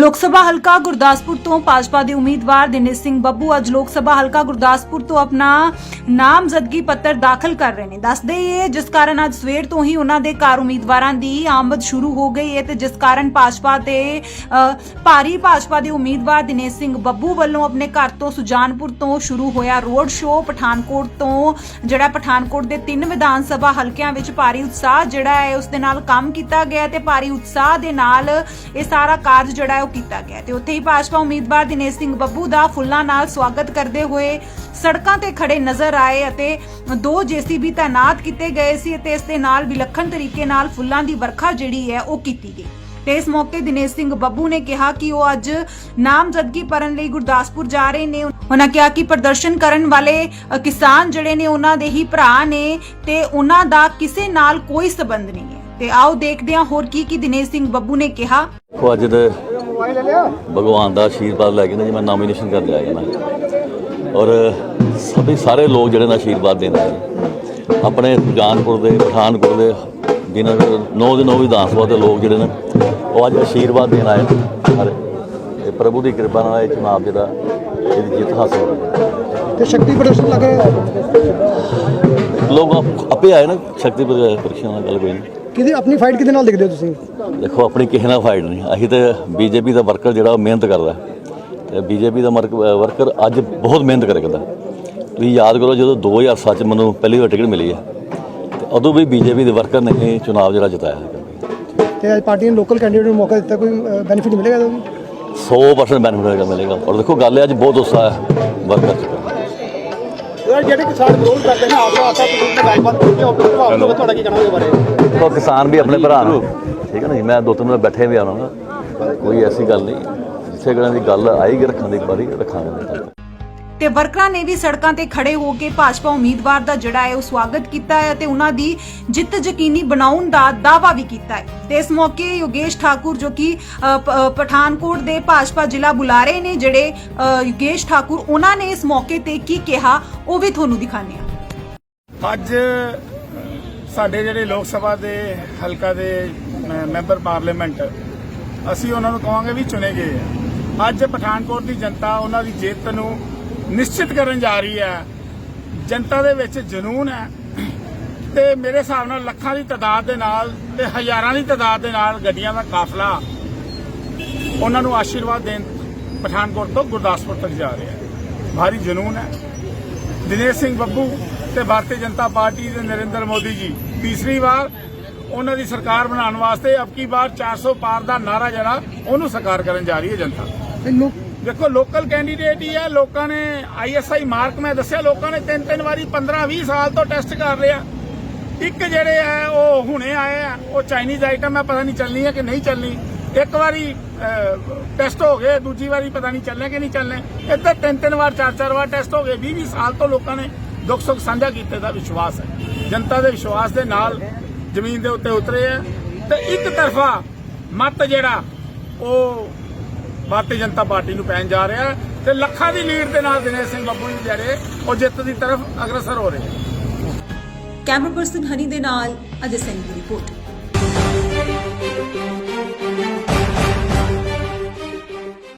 ਲੋਕ ਸਭਾ ਹਲਕਾ ਗੁਰਦਾਸਪੁਰ ਤੋਂ ਭਾਜਪਾ ਦੇ ਉਮੀਦਵਾਰ ਦਿਨੇਸ਼ ਸਿੰਘ ਬੱਬੂ ਅੱਜ ਲੋਕ ਸਭਾ ਹਲਕਾ ਗੁਰਦਾਸਪੁਰ ਤੋਂ ਆਪਣਾ ਨਾਮਜ਼ਦਗੀ ਪੱਤਰ ਦਾਖਲ ਕਰ ਰਹੇ ਨੇ। ਦੱਸਦੇ ਇਹ, ਜਿਸ ਕਾਰਨ ਅੱਜ ਸਵੇਰ ਤੋਂ ਹੀ ਉਹਨਾਂ ਦੇ ਘਰ ਉਮੀਦਵਾਰਾਂ ਦੀ ਆਮਦ ਸ਼ੁਰੂ ਹੋ ਗਈ ਹੈ ਤੇ ਜਿਸ ਕਾਰਨ ਭਾਜਪਾ ਤੇ ਭਾਰੀ ਭਾਜਪਾ ਦੇ ਉਮੀਦਵਾਰ ਦਿਨੇਸ਼ ਸਿੰਘ ਬੱਬੂ ਵੱਲੋਂ ਆਪਣੇ ਘਰ ਤੋਂ ਸੁਜਾਨਪੁਰ ਤੋਂ ਸ਼ੁਰੂ ਹੋਇਆ ਰੋਡ ਸ਼ੋਅ ਪਠਾਨਕੋਟ ਤੋਂ, ਜਿਹੜਾ ਪਠਾਨਕੋਟ ਦੇ ਤਿੰਨ ਵਿਧਾਨ ਸਭਾ ਹਲਕਿਆਂ ਵਿੱਚ ਭਾਰੀ ਉਤਸ਼ਾਹ ਜਿਹੜਾ ਹੈ, ਉਸ ਦੇ ਨਾਲ ਕੰਮ ਕੀਤਾ ਗਿਆ ਤੇ ਭਾਰੀ ਉਤਸ਼ਾਹ ਦੇ ਨਾਲ ਇਹ ਸਾਰਾ ਕਾਰਜ ਜਿਹੜਾ ਹੈ ਕੀਤਾ ਗਿਆ ਤੇ ਉੱਥੇ ਹੀ ਭਾਜਪਾ ਉਮੀਦਵਾਰ ਦਿਨੇਸ਼ ਸਿੰਘ ਬੱਬੂ ਦਾ ਫੁੱਲਾਂ ਨਾਲ ਸਵਾਗਤ ਕਰਦੇ ਹੋਏ ਸੜਕਾਂ ਤੇ ਖੜੇ ਨਜ਼ਰ ਆਏ ਅਤੇ ਦੋ ਜੀਸੀਬੀ ਤਾਇਨਾਤ ਕੀਤੇ ਗਏ ਸੀ ਅਤੇ ਇਸ ਦੇ ਨਾਲ ਵਿਲੱਖਣ ਤਰੀਕੇ ਨਾਲ ਫੁੱਲਾਂ ਦੀ ਵਰਖਾ ਜਿਹੜੀ ਹੈ ਉਹ ਕੀਤੀ ਗਈ। ਤੇ ਇਸ ਮੌਕੇ ਦਿਨੇਸ਼ ਸਿੰਘ ਬੱਬੂ ਨੇ ਕਿਹਾ ਕਿ ਉਹ ਅੱਜ ਨਾਮਜ਼ਦਗੀ ਭਰਨ ਲਈ ਗੁਰਦਾਸਪੁਰ ਜਾ ਰਹੇ ਨੇ। ਉਹਨਾਂ ਕਿਹਾ ਕਿ ਪ੍ਰਦਰਸ਼ਨ ਕਰਨ ਵਾਲੇ ਕਿਸਾਨ ਜਿਹੜੇ ਨੇ ਉਹਨਾਂ ਦੇ ਹੀ ਭਰਾ ਨੇ ਤੇ ਉਹਨਾਂ ਦਾ ਕਿਸੇ ਨਾਲ ਕੋਈ ਸਬੰਧ ਨਹੀਂ ਹੈ। ਤੇ ਆਓ ਦੇਖਦੇ ਹਾਂ ਹੋਰ ਕੀ ਕੀ ਦਿਨੇਸ਼ ਸਿੰਘ ਬੱਬੂ ਨੇ ਕਿਹਾ। ਦੇਖੋ ਅੱਜ ਦੇ ਭਗਵਾਨ ਦਾ ਆਸ਼ੀਰਵਾਦ ਲੈ ਕੇ ਨਾ ਜੀ ਮੈਂ ਨੋਮੀਨੇਸ਼ਨ ਕਰ ਲਿਆ ਨਾ ਔਰ ਸਭੀ ਸਾਰੇ ਲੋਕ ਜਿਹੜੇ ਨਾ ਆਸ਼ੀਰਵਾਦ ਦੇਂਦੇ ਨੇ। ਆਪਣੇ ਸੁਜਾਨਪੁਰ ਦੇ ਪਠਾਨਕੋਟ ਦੇ ਜਿਨ੍ਹਾਂ ਦੇ ਨੌ ਦੇ ਨੌ ਵਿਧਾਨ ਸਭਾ ਦੇ ਲੋਕ ਜਿਹੜੇ ਨੇ ਉਹ ਅੱਜ ਆਸ਼ੀਰਵਾਦ ਦੇਣ ਆਏ ਨੇ। ਸਾਰੇ ਤੇ ਪ੍ਰਭੂ ਦੀ ਕਿਰਪਾ ਨਾਲ ਇਹ ਚੁਣਾਵ ਜਿਹੜਾ ਇਹਦੀ ਜਿੱਤ ਹਾਸਲ ਹੋਈ। ਤੇ ਸ਼ਕਤੀ ਪ੍ਰਦਰਸ਼ਨ ਲੱਗ ਰਿਹਾ ਲੋਕ ਆਪ- ਆਏ ਨਾ ਸ਼ਕਤੀ ਪ੍ਰ- ਪਰੀਖਿਆ ਨਾਲ ਗੱਲ ਕੋਈ ਨਹੀਂ। ਕਿਹਦੀ ਆਪਣੀ ਫਾਈਟ ਕਿਹਦੇ ਨਾਲ ਦੇਖਦੇ ਹੋ ਤੁਸੀਂ? ਦੇਖੋ ਆਪਣੀ ਕਿਸੇ ਨਾਲ ਫਾਈਟ ਨਹੀਂ। ਅਸੀਂ ਤੇ ਬੀਜੇਪੀ ਦਾ ਵਰਕਰ ਜਿਹੜਾ ਉਹ ਮਿਹਨਤ ਕਰਦਾ। ਤੇ ਬੀਜੇਪੀ ਦਾ ਵਰਕਰ ਅੱਜ ਬਹੁਤ ਮਿਹਨਤ ਕਰਦਾ ਤੁਸੀਂ ਯਾਦ ਕਰੋ ਜਦੋਂ 2007 ਚ ਮੈਨੂੰ ਪਹਿਲੀ ਵਾਰ ਟਿਕਟ ਮਿਲੀ ਹੈ। ਤੇ ਉਦੋਂ ਵੀ ਬੀਜੇਪੀ ਦੇ ਵਰਕਰ ਨੇ ਇਹ ਚੁਣਾਵ ਜਿਹੜਾ ਜਿਤਾਇਆ ਹੈ ਤੇ ਅੱਜ ਪਾਰਟੀ ਨੇ ਲੋਕਲ ਕੈਂਡੀਡੇਟ ਨੂੰ ਮੌਕਾ ਦਿੱਤਾ ਕੋਈ ਬੈਨੀਫਿਟ ਮਿਲੇਗਾ ਵੀ? 100% ਬੈਨੀਫਿਟ ਮਿਲੇਗਾ। ਔਰ ਦੇਖੋ ਗੱਲ ਇਹ ਅੱਜ ਬਹੁਤ ਉਤਸ਼ਾਹ ਹੈ ਵਰਕਰ ਚ। ਜਿਹੜੇ ਕਿਸਾਨ ਵਿਰੋਧ ਕਰਦੇ ਨੇ ਆਪੋ ਆਪਾ ਤੁਸੀਂ ਗੱਲਬਾਤ ਕੀਤੀ ਹੋ ਪ੍ਰਭਾਵਿਤ ਹੋਵੇ ਤੁਹਾਡਾ ਕੀ ਕਹਿਣਾ ਉਹਦੇ ਬਾਰੇ? ਉਹ ਕਿਸਾਨ ਵੀ ਆਪਣੇ ਭਰਾ ਨੂੰ। ਠੀਕ ਹੈ ਨਾ ਜੀ ਮੈਂ ਦੋ ਤਿੰਨ ਦਿਨ ਬੈਠੇ ਵੀ ਆਉਣਾ ਕੋਈ ਐਸੀ ਗੱਲ ਨਹੀਂ। ਜਿੱਥੇ ਗੱਲਾਂ ਦੀ ਗੱਲ ਆਏਗੀ ਰੱਖਣ ਦੀ ਇੱਕ ਵਾਰੀ ਰੱਖਾਂਗੇ। ਤੇ ਵਰਕਰਾਂ ਨੇ ਵੀ ਸੜਕਾਂ ਤੇ ਖੜੇ ਹੋ ਕੇ ਭਾਜਪਾ ਉਮੀਦਵਾਰ ਦਾ ਜਿਹੜਾ ਹੈ ਉਹ ਸਵਾਗਤ ਕੀਤਾ ਹੈ ਤੇ ਉਹਨਾਂ ਦੀ ਜਿੱਤ ਯਕੀਨੀ ਬਣਾਉਣ ਦਾ ਦਾਅਵਾ ਵੀ ਕੀਤਾ ਹੈ। ਤੇ ਇਸ ਮੌਕੇ ਯੋਗੇਸ਼ ਠਾਕੁਰ ਜੋ ਕਿ ਪਠਾਨਕੋਟ ਦੇ ਭਾਜਪਾ ਜ਼ਿਲ੍ਹਾ ਬੁਲਾਰੇ ਨੇ ਜਿਹੜੇ ਯੋਗੇਸ਼ ਠਾਕੁਰ, ਉਹਨਾਂ ਨੇ ਇਸ ਮੌਕੇ ਤੇ ਕੀ ਕਿਹਾ, ਉਹ ਵੀ ਤੁਹਾਨੂੰ ਦਿਖਾਉਂਦੇ ਹਾਂ। ਅੱਜ ਸਾਡੇ ਜਿਹੜੇ ਲੋਕ ਸਭਾ ਦੇ ਹਲਕਾ ਦੇ ਮੈਂਬਰ ਪਾਰਲੀਮੈਂਟ, ਅਸੀਂ ਉਹਨਾਂ ਨੂੰ ਕਹਾਂਗੇ ਵੀ ਚੁਣੇ ਗਏ ਆ। ਅੱਜ ਪਠਾਨਕੋਟ ਦੀ ਜਨਤਾ, ਉਹਨਾਂ ਦੀ ਜਿੱਤ ਨੂੰ ਨਿਸ਼ਚਿਤ ਕਰਨ ਜਾ ਰਹੀ ਹੈ। ਜਨਤਾ ਦੇ ਵਿੱਚ ਜਨੂਨ ਹੈ। ਤੇ ਮੇਰੇ ਹਿਸਾਬ ਨਾਲ ਲੱਖਾਂ ਦੀ ਤਾਦਾਦ ਦੇ ਨਾਲ ਤੇ ਹਜ਼ਾਰਾਂ ਦੀ ਤਾਦਾਦ ਦੇ ਨਾਲ ਗੱਡੀਆਂ ਦਾ ਕਾਫਲਾ ਉਹਨਾਂ ਨੂੰ ਆਸ਼ੀਰਵਾਦ ਦੇਣ ਪਠਾਨਕੋਟ ਤੋਂ ਗੁਰਦਾਸਪੁਰ ਤੱਕ ਜਾ ਰਿਹਾ ਹੈ। ਭਾਰੀ ਜਨੂਨ ਹੈ। ਦਿਨੇਸ਼ ਸਿੰਘ ਬੱਬੂ ਤੇ ਭਾਰਤੀ ਜਨਤਾ ਪਾਰਟੀ ਦੇ ਨਰਿੰਦਰ ਮੋਦੀ ਜੀ, ਤੀਸਰੀ ਵਾਰ ਉਹਨਾਂ ਦੀ ਸਰਕਾਰ ਬਣਾਉਣ ਵਾਸਤੇ ਅਬਕੀ ਵਾਰ 400 ਪਾਰ ਦਾ ਨਾਰਾ ਜਿਹੜਾ, ਉਹਨੂੰ ਸਾਕਾਰ ਕਰਨ ਜਾ ਰਹੀ ਹੈ ਜਨਤਾ। ਦੇਖੋ ਲੋਕਲ ਕੈਂਡੀਡੇਟ ਹੀ ਹੈ ਲੋਕਾਂ ਨੇ ਆਈਐਸਆਈ ਮਾਰਕ ਮੈਂ ਦੱਸਿਆ, ਲੋਕਾਂ ਨੇ ਤਿੰਨ ਤਿੰਨ ਵਾਰੀ 15 20 ਸਾਲ ਤੋਂ ਟੈਸਟ ਕਰ ਰਿਹਾ। ਇੱਕ ਜਿਹੜੇ ਆ, ਉਹ ਹੁਣੇ ਆਏ ਆ, ਉਹ ਚਾਈਨੀਜ਼ ਆਈਟਮ ਹੈ ਪਤਾ ਨਹੀਂ ਚੱਲਣੀ ਹੈ ਕਿ ਨਹੀਂ ਚੱਲਣੀ। ਇੱਕ ਵਾਰੀ ਟੈਸਟ ਹੋ ਗਏ, ਦੂਜੀ ਵਾਰੀ ਪਤਾ ਨਹੀਂ ਚੱਲਣੇ ਕਿ ਨਹੀਂ ਚੱਲਣੇ। ਇੱਧਰ ਤਿੰਨ ਤਿੰਨ ਵਾਰ, ਚਾਰ ਚਾਰ ਵਾਰ ਟੈਸਟ ਹੋ ਗਏ 20 20 ਸਾਲ ਤੋਂ ਲੋਕਾਂ ਨੇ ਦੁੱਖ ਸੁੱਖ ਸਾਂਝਾ ਕੀਤੇ ਦਾ ਵਿਸ਼ਵਾਸ ਹੈ। ਜਨਤਾ ਦੇ ਵਿਸ਼ਵਾਸ ਦੇ ਨਾਲ ਜ਼ਮੀਨ ਦੇ ਉੱਤੇ ਉਤਰੇ ਆ। ਤੇ ਇੱਕ ਤਰਫਾ ਮਤ ਜਿਹੜਾ, ਉਹ ਭਾਰਤੀ ਜਨਤਾ ਪਾਰਟੀ ਨੂੰ ਪੈਣ ਜਾ ਰਿਹਾ ਤੇ ਲੱਖਾਂ ਦੀ ਲੀਡ ਦੇ ਨਾਲ ਦਿਨੇਸ਼ ਸਿੰਘ ਬੱਬੂ ਜੀ ਜਿਹੜੇ ਉਹ ਜਿੱਤ ਦੀ ਤਰਫ ਅਗਰਸਰ ਹੋ ਰਹੇ ਨੇ। ਕੈਮਰਾ ਪਰਸਨ ਹਨੀ ਦੇ ਨਾਲ ਅਜੇ ਸਿੰਘ ਦੀ ਰਿਪੋਰਟ।